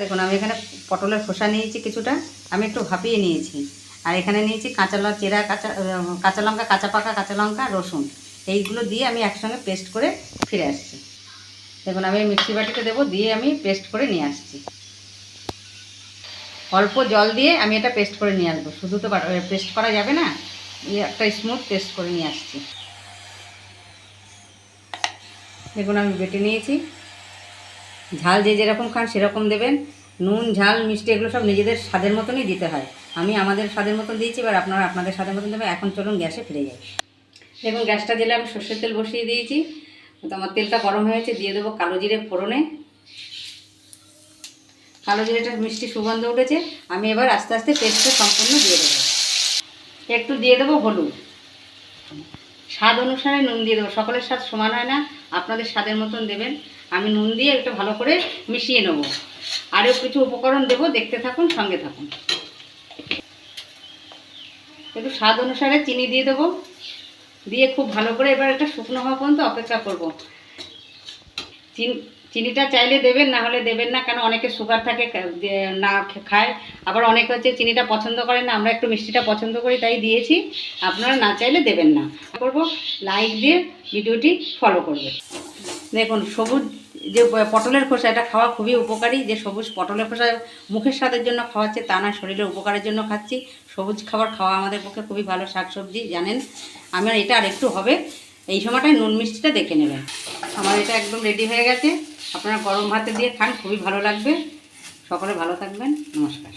দেখুন, আমি এখানে পটলের খোসা নিয়েছি কিছুটা, আমি একটু ভাপিয়ে নিয়েছি। আর এখানে নিয়েছি কাঁচা লঙ্কা চেরা, কাঁচা কাঁচা লঙ্কা, কাঁচা পাকা কাঁচা লঙ্কা, রসুন। এইগুলো দিয়ে আমি একসঙ্গে পেস্ট করে ফিরে আসছি। দেখুন, আমি মিক্সি বাটিতে দেবো, দিয়ে আমি পেস্ট করে নিয়ে আসছি। অল্প জল দিয়ে আমি এটা পেস্ট করে নিয়ে আসব। শুধু তো পেস্ট করা যাবে না একটা স্মুথ পেস্ট করে নিয়ে আসছি। দেখুন, আমি বেটে নিয়েছি। ঝাল যে যেরকম খান সেরকম দেবেন। নুন, ঝাল, মিষ্টি এগুলো সব নিজেদের স্বাদের মতনই দিতে হয়। আমি আমাদের স্বাদের মতন দিয়েছি, এবার আপনারা আপনাদের স্বাদের মতন দেবেন। এখন চলুন গ্যাসে ফিরে যাই। দেখুন, গ্যাসটা জেলে আমি সর্ষের তেল বসিয়ে দিয়েছি। তো আমার তেলটা গরম হয়েছে দিয়ে দেবো কালো জিরে ফোড়নে। কালো জিরেটা মিষ্টি সুগন্ধ উঠেছে। আমি এবার আস্তে আস্তে পেস্টটা সম্পূর্ণ দিয়ে দেবো। একটু দিয়ে দেবো হলুদ। স্বাদ অনুসারে নুন দিয়ে দেবো। সকলের স্বাদ সমান হয় না। আপনাদের স্বাদের মতন দেবেন। আমি নুন দিয়ে একটু ভালো করে মিশিয়ে নেব। আরও কিছু উপকরণ দেবো, দেখতে থাকুন, সঙ্গে থাকুন। একটু স্বাদ অনুসারে চিনি দিয়ে দেবো। দিয়ে খুব ভালো করে এবার একটা শুকনো হওয়া পর্যন্ত অপেক্ষা করব। চিনি, চিনিটা চাইলে দেবেন, না হলে দেবেন না, কেন অনেকে সুগার থাকে না খায়। আবার অনেকে হচ্ছে চিনিটা পছন্দ করে না, আমরা একটু মিষ্টিটা পছন্দ করি, তাই দিয়েছি। আপনারা না চাইলে দেবেন না। করব, লাইক দিয়ে ভিডিওটি ফলো করবে দেখুন, সবুজ যে পটলের খোসা এটা খাওয়া খুবই উপকারী, যে সবুজ পটলের খোসা মুখের স্বাদের জন্য খাওয়াচ্ছে, তা না, শরীরের উপকারের জন্য খাচ্ছি। সবুজ খাবার খাওয়া আমাদের পক্ষে খুবই ভালো শাকসবজি, জানেন? আমার এটা আর একটু হবে। এই সময়টায় নুন মিষ্টিটা দেখে নেবেন। আমার এটা একদম রেডি হয়ে গেছে। আপনারা গরম ভাতে দিয়ে খান, খুবই ভালো লাগবে। সকলে ভালো থাকবেন। নমস্কার।